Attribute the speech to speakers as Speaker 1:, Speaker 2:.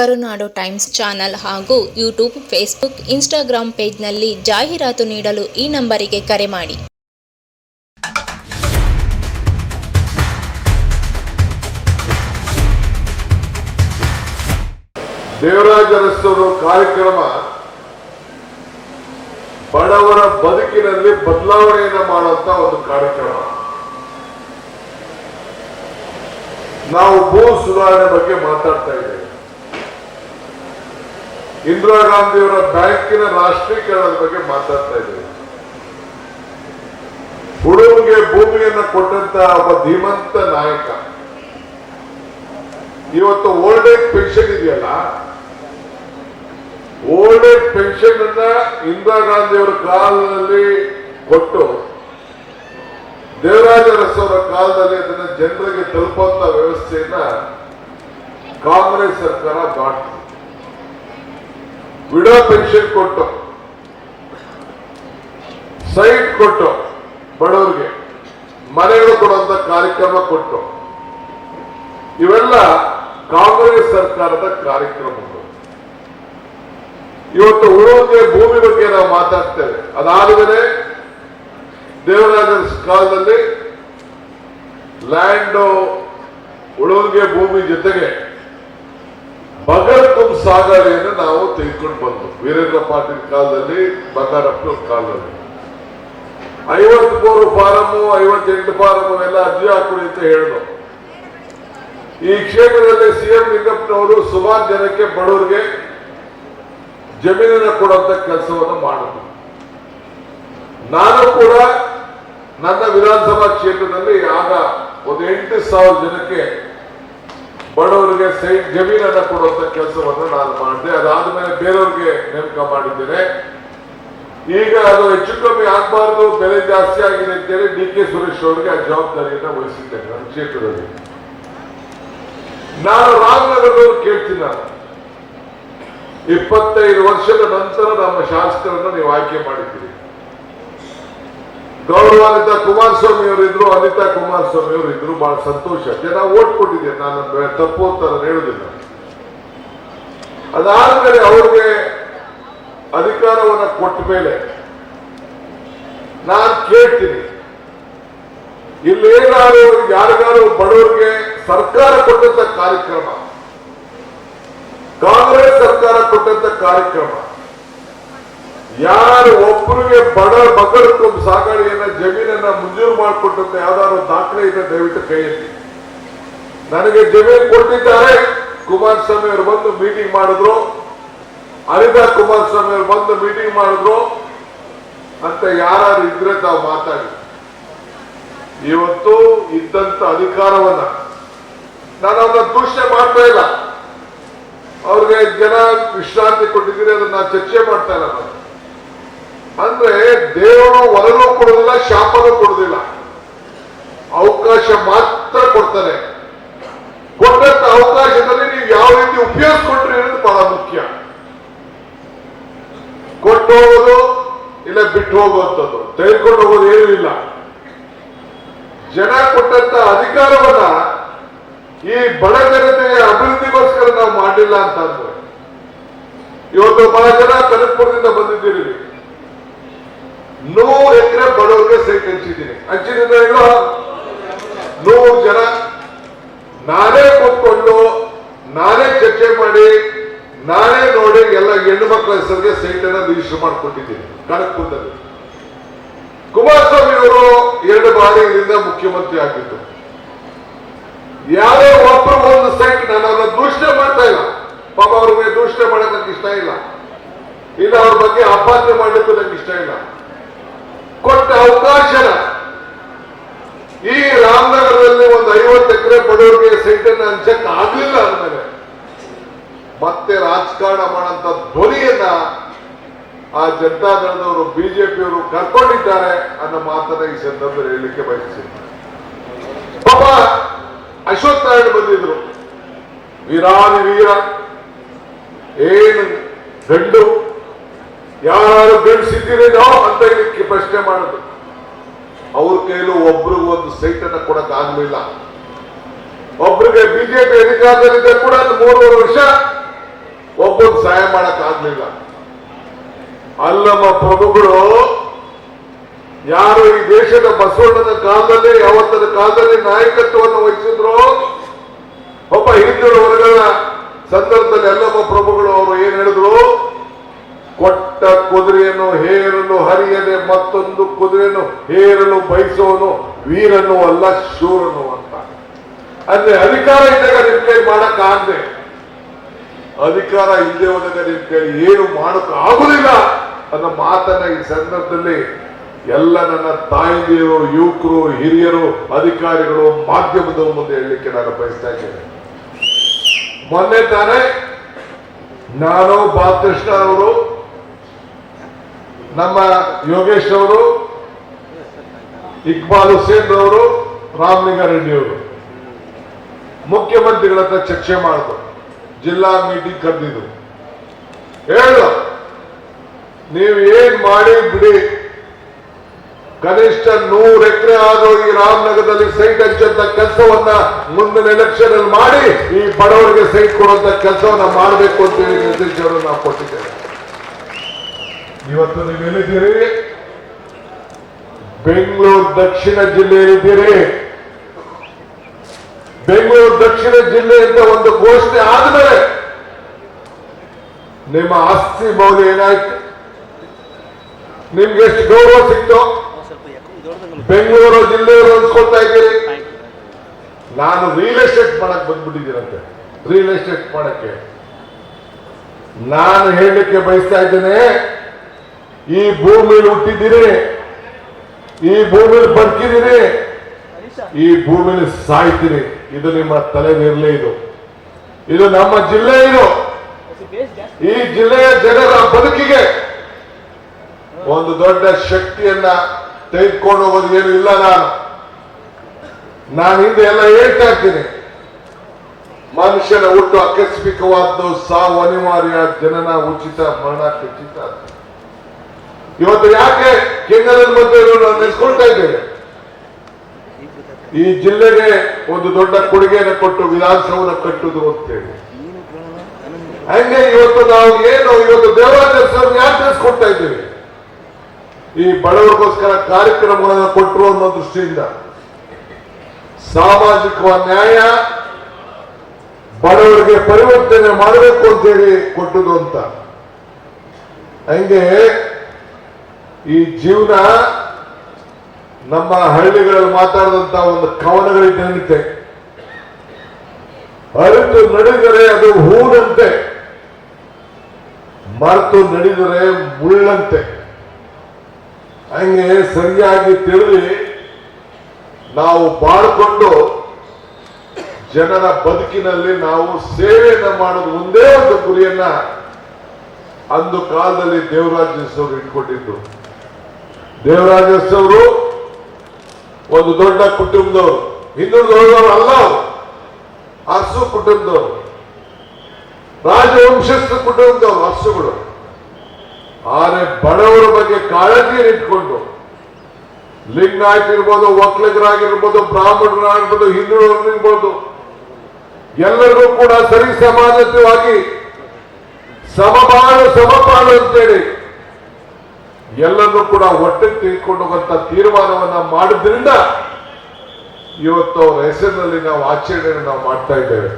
Speaker 1: ಕರುನಾಡು times channel ಹಾಗೂ YouTube, Facebook Instagram ಪೇಜ್ನಲ್ಲಿ ಜಾಹೀರಾತು ನೀಡಲು ಈ ನಂಬರಿಗೆ ಕರೆ ಮಾಡಿ.
Speaker 2: ದೇವರಾಜ ಕಾರ್ಯಕ್ರಮ ಬಡವರ ಬದುಕಿನಲ್ಲಿ ಬದಲಾವಣೆಯನ್ನು ಮಾಡುವಂತ ಒಂದು ಕಾರ್ಯಕ್ರಮ. ನಾವು ಭೂ ಸುಧಾರಣೆ ಬಗ್ಗೆ ಮಾತಾಡ್ತಾ ಇದ್ದೇವೆ. ಇಂದಿರಾ ಗಾಂಧಿಯವರ ಬ್ಯಾಂಕಿನ ರಾಷ್ಟ್ರೀಕರಣದ ಬಗ್ಗೆ ಮಾತಾಡ್ತಾ ಇದ್ದೇವೆ. ಹುಡುಗಿಗೆ ಭೂಮಿಯನ್ನು ಕೊಟ್ಟಂತ ಒಬ್ಬ ಧೀಮಂತ ನಾಯಕ. ಇವತ್ತು ಓಲ್ಡ್ ಏಜ್ ಪೆನ್ಷನ್ ಇದೆಯಲ್ಲ? ಓಲ್ಡ್ ಏಜ್ ಪೆನ್ಷನ್ ಅನ್ನ ಇಂದಿರಾ ಗಾಂಧಿಯವರ ಕಾಲದಲ್ಲಿ ಕೊಟ್ಟು ದೇವರಾಜ ಅರಸು ಅವರ ಕಾಲದಲ್ಲಿ ಅದನ್ನ ಜನರಿಗೆ ತಲುಪುವಂತ ವ್ಯವಸ್ಥೆಯನ್ನ ಕಾಂಗ್ರೆಸ್ ಸರ್ಕಾರ ಮಾಡ್ತು ವಿಡೋ ಪೆನ್ಷನ್ ಕೊಟ್ಟು, ಸೈಟ್ ಕೊಟ್ಟು ಬಡವರಿಗೆ ಮನೆಗಳು ಕೊಡುವಂತ ಕಾರ್ಯಕ್ರಮ ಕೊಟ್ಟು, ಇವೆಲ್ಲ ಕಾಂಗ್ರೆಸ್ ಸರ್ಕಾರದ ಕಾರ್ಯಕ್ರಮಗಳು ಇವತ್ತು ಉಳುವಂತೆ ಭೂಮಿ ಬಗ್ಗೆ ನಾವು ಮಾತಾಡ್ತೇವೆ. ಅದಾದ್ಮೇಲೆ ದೇವರಾಜ ಕಾಲದಲ್ಲಿ ಲ್ಯಾಂಡ್ ಉಳುವಿಗೆ ಭೂಮಿ ಜೊತೆಗೆ ಬಗರ್ಕುಂ ಸಾಗರೆಯನ್ನು ನಾವು ತೆಗೆದುಕೊಂಡು ಬಂದು ವೀರೇಂದ್ರ ಪಾಟೀಲ್ ಕಾಲದಲ್ಲಿ ಬಂಗಾರಪ್ಪನ ಕಾಲದಲ್ಲಿ. ಐವತ್ಮೂರು ಫಾರಮು, ಐವತ್ತೆಂಟು ಫಾರಮು ಎಲ್ಲ ಅರ್ಜಿ ಹಾಕೊಡಿ ಅಂತ ಹೇಳಿದ್ರು ಈ ಕ್ಷೇತ್ರದಲ್ಲಿ ಸಿಎಂ ಲಿಂಗಪ್ಪನವರು ಸುಮಾರು ಜನಕ್ಕೆ ಬಡವರಿಗೆ ಜಮೀನನ್ನು ಕೊಡುವಂತ ಕೆಲಸವನ್ನು ಮಾಡಿದ್ರು. ನಾನು ಕೂಡ ನನ್ನ ವಿಧಾನಸಭಾ ಕ್ಷೇತ್ರದಲ್ಲಿ ಆಗ ಒಂದು ಎಂಟು ಸಾವಿರ ಜನಕ್ಕೆ ಬಡವರಿಗೆ ಸೈಟ್ ಜಮೀನನ್ನು ಕೊಡುವಂತ ಕೆಲಸವನ್ನು ನಾನು ಮಾಡಿದೆ. ಅದಾದ ಮೇಲೆ ಬೇರೆಯವ್ರಿಗೆ ನೇಮಕ ಮಾಡಿದ್ದೇನೆ. ಈಗ ಅದು ಹೆಚ್ಚು ಕಮ್ಮಿ ಆಗಬಾರ್ದು, ಬೆಲೆ ಜಾಸ್ತಿ ಆಗಿದೆ ಅಂತೇಳಿ ಡಿ ಕೆ ಸುರೇಶ್ ಅವರಿಗೆ ಆ ಜವಾಬ್ದಾರಿಯನ್ನ ವಹಿಸಿದ್ದೇನೆ ನಮ್ಮ ಕ್ಷೇತ್ರದಲ್ಲಿ. ನಾನು ರಾಮನಗರದವ್ರು ಕೇಳ್ತೀನಿ ನಾನು. ಇಪ್ಪತ್ತೈದು ವರ್ಷದ ನಂತರ ನಮ್ಮ ಶಾಸಕರನ್ನು ನೀವು ಆಯ್ಕೆ ಮಾಡಿದ್ದೀರಿ. ಗೌರವಾನ್ವಿತ ಕುಮಾರಸ್ವಾಮಿ ಅವರು ಇದ್ರು ಅನಿತಾ ಕುಮಾರಸ್ವಾಮಿ ಅವರು ಇದ್ರು ಬಹಳ ಸಂತೋಷ. ಜನ ಓಟ್ ಕೊಟ್ಟಿದ್ದೆ ನಾನು ತಪ್ಪು ಅಂತ ಹೇಳುದಿಲ್ಲ. ಅದಾದ್ಮೇಲೆ ಅವ್ರಿಗೆ ಅಧಿಕಾರವನ್ನ ಕೊಟ್ಟ ಮೇಲೆ ನಾನು ಕೇಳ್ತೀನಿ. ಇಲ್ಲೇನಾದ್ರು ಯಾರಿಗಾರು ಬಡವರಿಗೆ ಸರ್ಕಾರ ಕೊಟ್ಟಂತ ಕಾರ್ಯಕ್ರಮ, ಕಾಂಗ್ರೆಸ್ ಸರ್ಕಾರ ಕೊಟ್ಟಂತ ಕಾರ್ಯಕ್ರಮ ಯಾರು ಒಬ್ಬರಿಗೆ ಬಡ ಮಗಳ ಸಾಗಣೆಯನ್ನ, ಜಮೀನನ್ನ ಮಂಜೂರು ಮಾಡಿಕೊಟ್ಟಂತ ಯಾವ್ದಾದ್ರು ದಾಖಲೆ ಇದೆ ದಯವಿಟ್ಟು ಕೈಯಲ್ಲಿ? ನನಗೆ ಜಮೀನು ಕೊಟ್ಟಿದ್ದಾರೆ. ಕುಮಾರಸ್ವಾಮಿ ಅವರು ಬಂದು ಮೀಟಿಂಗ್ ಮಾಡಿದ್ರು. ಅರಿದ ಕುಮಾರಸ್ವಾಮಿ ಅವರು ಬಂದು ಮೀಟಿಂಗ್ ಮಾಡಿದ್ರು. ಅಂತ ಯಾರು ಇದ್ರೆ ತಾವು ಮಾತಾಡಿ. ಇವತ್ತು ಇದ್ದಂತ ಅಧಿಕಾರವನ್ನ ನಾನು ಅದನ್ನ ದೂಷಣೆ ಮಾಡ್ತಾ ಇಲ್ಲ. ಅವ್ರಿಗೆ ಜನ ವಿಶ್ರಾಂತಿ ಕೊಟ್ಟಿದ್ದೀರಿ, ಅದನ್ನ ನಾನು ಚರ್ಚೆ ಮಾಡ್ತಾ ಇಲ್ಲ ಅಂದ್ರೆ ದೇವರು ವರನೂ ಕೊಡೋದಿಲ್ಲ ಶಾಪನೂ ಕೊಡೋದಿಲ್ಲ ಅವಕಾಶ ಮಾತ್ರ ಕೊಡ್ತಾನೆ. ಕೊಟ್ಟಂತ ಅವಕಾಶದಲ್ಲಿ ನೀವು ಯಾವ ರೀತಿ ಉಪಯೋಗಿಸ್ಕೊಂಡ್ರಿ ಅನ್ನೋದು ಬಹಳ ಮುಖ್ಯ. ಕೊಟ್ಟು ಹೋಗೋದು ಇಲ್ಲ ಬಿಟ್ಟು ಹೋಗುವಂಥದ್ದು. ತೆಗೆದುಕೊಂಡು ಹೋಗೋದು ಏನೂ ಇಲ್ಲ. ಜನ ಕೊಟ್ಟಂತ ಅಧಿಕಾರವನ್ನ ಈ ಬಡ ಜನತೆಯ ಅಭಿವೃದ್ಧಿಗೋಸ್ಕರ ನಾವು ಮಾಡಿಲ್ಲ ಅಂತಂದ್ರೆ. ಇವತ್ತು ಬಹಳ ಜನ ಕನಕಪುರದಿಂದ ಬಂದಿದ್ದೀರಿ. ನೂರು ಎಕರೆ ಬಡವರಿಗೆ ಸೈಟ್ ಹಂಚಿದ್ದೀನಿ. ಹಂಚಿದ್ರೆ ಇಲ್ಲೋ ನೂರು ಜನ ನಾನೇ ಕೂತ್ಕೊಂಡು, ನಾನೇ ಚರ್ಚೆ ಮಾಡಿ, ನಾನೇ ನೋಡಿ ಎಲ್ಲ ಹೆಣ್ಣು ಮಕ್ಕಳ ಹೆಸರಿಗೆ ಸೈಟ್ ಅನ್ನ ರಿಜಿಸ್ಟರ್ ಮಾಡಿಕೊಟ್ಟಿದ್ದೀನಿ ಕನಕಪುರದಲ್ಲಿ ಕುಮಾರಸ್ವಾಮಿ ಅವರು ಎರಡು ಬಾರಿ ಇಲ್ಲಿಂದ ಮುಖ್ಯಮಂತ್ರಿ ಆಗಿದ್ದು. ಯಾರೇ ಒಬ್ಬರು ಒಂದು ಸೈಟ್ ನಾನು ಅವ್ರನ್ನ ದೂಷಣೆ ಮಾಡ್ತಾ ಇಲ್ಲ. ಪಾಪ ಅವ್ರಿಗೆ ದೂಷಣೆ ನಂಗೆ ಇಷ್ಟ ಇಲ್ಲ. ಇಲ್ಲ, ಅವ್ರ ಬಗ್ಗೆ ಅಪಾತ್ರೆ ಮಾಡಲಿಕ್ಕೂ ನಂಗೆ ಇಷ್ಟ ಇಲ್ಲ ಅವಕಾಶನ ಈ ರಾಮನಗರದಲ್ಲಿ ಒಂದು ಐವತ್ತು ಎಕರೆ ಬಡವರಿಗೆ ಸೈಟ್ ಅನ್ನು ಹಂಚಕ್ ಆಗ್ಲಿಲ್ಲ ಅಂದ್ಮೇಲೆ ಮತ್ತೆ ರಾಜಕಾರಣ ಮಾಡಂತ ಧ್ವನಿಯನ್ನ ಆ ಜನತಾ ದಳದವರು, ಬಿಜೆಪಿಯವರು ಕರ್ಕೊಂಡಿದ್ದಾರೆ ಅನ್ನೋ ಮಾತನ್ನ ಈ ಸಂದರ್ಭದಲ್ಲಿ ಹೇಳಲಿಕ್ಕೆ ಬಯಸಿದ್ರು ಪಾಪ ಅಶ್ವತ್ ನಾರಾಯಣ ಬಂದಿದ್ರು. ವೀರಾನಿ ವೀರ, ಏನು ಗಂಡು, ಯಾರು ಗಂಡಿಸಿದ್ದೀರೇನೋ ಅಂತ ಇದಕ್ಕೆ ಪ್ರಶ್ನೆ ಮಾಡುದು. ಅವ್ರ ಕೈಲೂ ಒಬ್ರಿಗೂ ಒಂದು ಸೈಟ್ ಅನ್ನ ಕೊಡಕ್ ಆಗ್ಲಿಲ್ಲ. ಒಬ್ರಿಗೆ ಬಿಜೆಪಿ ಅಧಿಕಾರದಲ್ಲಿದ್ದ ಕೂಡ ಮೂರುವರೆ ವರ್ಷ. ಒಬ್ಬರು ಸಹಾಯ ಮಾಡಕ್ ಆಗ್ಲಿಲ್ಲ. ಅಲ್ಲಮ್ಮ ಪ್ರಭುಗಳು, ಯಾರು ಈ ದೇಶದ ಬಸವಣ್ಣನ ಕಾಲದಲ್ಲಿ ಯಾವತ್ತದ ಕಾಲದಲ್ಲಿ ನಾಯಕತ್ವವನ್ನು ವಹಿಸಿದ್ರು, ಒಬ್ಬ ಹಿಂದುಳಿದ ವರ್ಗದ ಸಂದರ್ಭದಲ್ಲಿ ಅಲ್ಲಮ್ಮ ಪ್ರಭುಗಳು ಅವರು ಏನ್ ಹೇಳಿದ್ರು? ಕೊಟ್ಟ ಕುದುರೆಯನ್ನು ಹೇರಲು ಹರಿಯದೆ ಮತ್ತೊಂದು ಕುದುರೆಯನ್ನು ಹೇರಲು ಬಯಸೋನು ವೀರನು ಅಲ್ಲ ಶೂರನು ಅಂತ. ಅಂದ್ರೆ ಅಧಿಕಾರ ಇದ್ದಾಗ ನಿಮ್ ಕೈ ಮಾಡಕ್ ಆಗದೆ. ಅಧಿಕಾರ ಇಲ್ಲದೆ ಹೋದಾಗ ನಿಮ್ ಕೈ ಏನು ಮಾಡಕ್ ಆಗುದಿಲ್ಲ ಅನ್ನೋ ಮಾತನ್ನ ಈ ಸಂದರ್ಭದಲ್ಲಿ ಎಲ್ಲ ನನ್ನ ತಾಯಂದಿಯರು ಯುವಕರು, ಹಿರಿಯರು, ಅಧಿಕಾರಿಗಳು ಮಾಧ್ಯಮದ ಮುಂದೆ ಹೇಳಲಿಕ್ಕೆ ನಾನು ಬಯಸ್ತಾ ಇದ್ದೇನೆ. ಮೊನ್ನೆ ತಾನೇ ನಾನು ಬಾಲಕೃಷ್ಣ ಅವರು ನಮ್ಮ ಯೋಗೇಶ್ ಅವರು, ಇಕ್ಬಾಲ್ ಹುಸೇನ್ ಅವರು ರಾಮಲಿಂಗಾರೆಡ್ಡಿ ಅವರು. ಮುಖ್ಯಮಂತ್ರಿಗಳ ಹತ್ರ ಚರ್ಚೆ ಮಾಡಿದ್ರು ಜಿಲ್ಲಾ ಮೀಟಿಂಗ್ ಕರೆದಿದ್ರು ಹೇಳು, ನೀವು ಏನ್ ಮಾಡಿ ಬಿಡಿ. ಕನಿಷ್ಠ ನೂರು ಎಕರೆ ಆದರೂ ಈ ರಾಮನಗರದಲ್ಲಿ ಸೈಟ್ ಹಂಚಂತ ಕೆಲಸವನ್ನ ಮುಂದಿನ ಎಲೆಕ್ಷನ್ ಅಲ್ಲಿ ಮಾಡಿ, ಈ ಬಡವರಿಗೆ ಸೈಟ್ ಕೊಡುವಂತ ಕೆಲಸವನ್ನ ಮಾಡಬೇಕು ಅಂತೇಳಿ ನಿರ್ದೇಶನವನ್ನು ನಾವು ಕೊಟ್ಟಿದ್ದೇವೆ. ಇವತ್ತು ನೀವು ಎಲ್ಲಿದ್ದೀರಿ? ಬೆಂಗಳೂರು ದಕ್ಷಿಣ ಜಿಲ್ಲೆಯಲ್ಲಿದ್ದೀರಿ. ಬೆಂಗಳೂರು ದಕ್ಷಿಣ ಜಿಲ್ಲೆ ಅಂತ ಒಂದು ಘೋಷಣೆ ಆದ್ಮೇಲೆ ನಿಮ್ಮ ಆಸ್ತಿ ಮೌಲ್ಯ ಏನಾಯ್ತು? ನಿಮ್ಗೆ ಎಷ್ಟು ಗೌರವ ಸಿಕ್ತು? ಬೆಂಗಳೂರು ಜಿಲ್ಲೆಯವರು ಅನ್ಸ್ಕೊಳ್ತಾ ಇದ್ದೀರಿ. ನಾನು ರಿಯಲ್ ಎಸ್ಟೇಟ್ ಮಾಡಕ್ ಬಂದ್ಬಿಟ್ಟಿದ್ದೀರಂತೆ ರಿಯಲ್ ಎಸ್ಟೇಟ್ ಮಾಡಕ್ಕೆ. ನಾನು ಹೇಳಲಿಕ್ಕೆ ಬಯಸ್ತಾ ಇದ್ದೇನೆ ಈ ಭೂಮಿಯಲ್ಲಿ ಹುಟ್ಟಿದ್ದೀರಿ, ಈ ಭೂಮಿಯಲ್ಲಿ ಬದುಕಿದ್ದೀರಿ, ಈ ಭೂಮಿಯಲ್ಲಿ ಸಾಯ್ತೀರಿ. ಇದು ನಿಮ್ಮ ತಲೆದಿರಲೇ ಇದು. ಇದು ನಮ್ಮ ಜಿಲ್ಲೆ ಇದು. ಈ ಜಿಲ್ಲೆಯ ಜನರ ಬದುಕಿಗೆ ಒಂದು ದೊಡ್ಡ ಶಕ್ತಿಯನ್ನ ತೆಗೆದುಕೊಂಡು ಹೋಗೋದು ಏನು ಇಲ್ಲ ನಾನು. ನಾನು ಹಿಂದೆ ಎಲ್ಲ ಹೇಳ್ತಾ ಇರ್ತೀನಿ. ಮನುಷ್ಯನ ಹುಟ್ಟು ಆಕಸ್ಮಿಕವಾದ್ದು ಸಾವು ಅನಿವಾರ್ಯ, ಜನನ ಉಚಿತ, ಮರಣ ಖಚಿತ. ಇವತ್ತು ಯಾಕೆ ಕೇಂದ್ರದಲ್ಲಿ ಮಧ್ಯೆ ನೆನೆಸ್ಕೊಳ್ತಾ ಇದ್ದೇವೆ ಈ ಜಿಲ್ಲೆಗೆ ಒಂದು ದೊಡ್ಡ ಕೊಡುಗೆಯನ್ನು ಕೊಟ್ಟು ವಿಧಾನಸೌಧ ಕಟ್ಟುದು ಅಂತೇಳಿ. ಹಂಗೆ ಇವತ್ತು ನಾವು ಏನು ಇವತ್ತು ದೇವಾಲಯ ಯಾಕೆ ನೆನೆಸ್ಕೊಳ್ತಾ ಇದ್ದೇವೆ? ಈ ಬಡವರಿಗೋಸ್ಕರ ಕಾರ್ಯಕ್ರಮಗಳನ್ನು ಕೊಟ್ಟರು ಅನ್ನೋ ದೃಷ್ಟಿಯಿಂದ ಸಾಮಾಜಿಕ ನ್ಯಾಯ ಬಡವರಿಗೆ ಪರಿವರ್ತನೆ ಮಾಡಬೇಕು ಅಂತೇಳಿ ಕೊಟ್ಟದು ಅಂತ. ಹಂಗೆ ಈ ಜೀವನ ನಮ್ಮ ಹಳ್ಳಿಗಳಲ್ಲಿ ಮಾತಾಡಿದಂತ ಒಂದು ಕವನಗಳಿದ್ದಂತೆ ಅರಿತು ನಡೆದರೆ ಅದು ಹೂನಂತೆ ಮರೆತು ನಡೆದರೆ ಮುಳ್ಳಂತೆ. ಹಂಗೆ ಸರಿಯಾಗಿ ತಿಳಿದು ನಾವು ಬಾಳ್ಕೊಂಡು ಜನರ ಬದುಕಿನಲ್ಲಿ ನಾವು ಸೇವೆಯನ್ನು ಮಾಡೋದು ಒಂದೇ ಒಂದು ಗುರಿಯನ್ನ ಅಂದು ಕಾಲದಲ್ಲಿ ದೇವರಾಜ ಅವರು ಇಟ್ಕೊಂಡಿದ್ದು. ದೇವರಾಜ ಅವರು ಒಂದು ದೊಡ್ಡ ಕುಟುಂಬದವರು. ಹಿಂದುಳಿದವರು ಅಲ್ಲ. ಅರಸು ಕುಟುಂಬದವರು. ರಾಜವಂಶಸ್ಥ ಕುಟುಂಬದವರು ಅರಸುಗಳು. ಆದರೆ ಬಡವರ ಬಗ್ಗೆ ಕಾಳಜಿ ಇಟ್ಕೊಂಡು ಲಿಂಗ ಆಗಿರ್ಬೋದು, ಒಕ್ಕಲಿಗರಾಗಿರ್ಬೋದು, ಬ್ರಾಹ್ಮಣರಾಗಿರ್ಬೋದು ಹಿಂದುಳಿದವರಿರ್ಬೋದು ಎಲ್ಲರಿಗೂ ಕೂಡ ಸರಿ ಸಮಾನತೆಯಾಗಿ ಸಮಬಾಳು ಸಮಪಾಲು ಅಂತೇಳಿ ಎಲ್ಲರನ್ನೂ ಕೂಡ ಒಟ್ಟಿಗೆ ತೆಗೆದುಕೊಂಡು ಹೋಗುವಂತ ತೀರ್ಮಾನವನ್ನ ಮಾಡಿದ್ರಿಂದ ಇವತ್ತು ಅವರ ಹೆಸರಿನಲ್ಲಿ ನಾವು ಆಚರಣೆಯನ್ನು ನಾವು ಮಾಡ್ತಾ ಇದ್ದೇವೆ.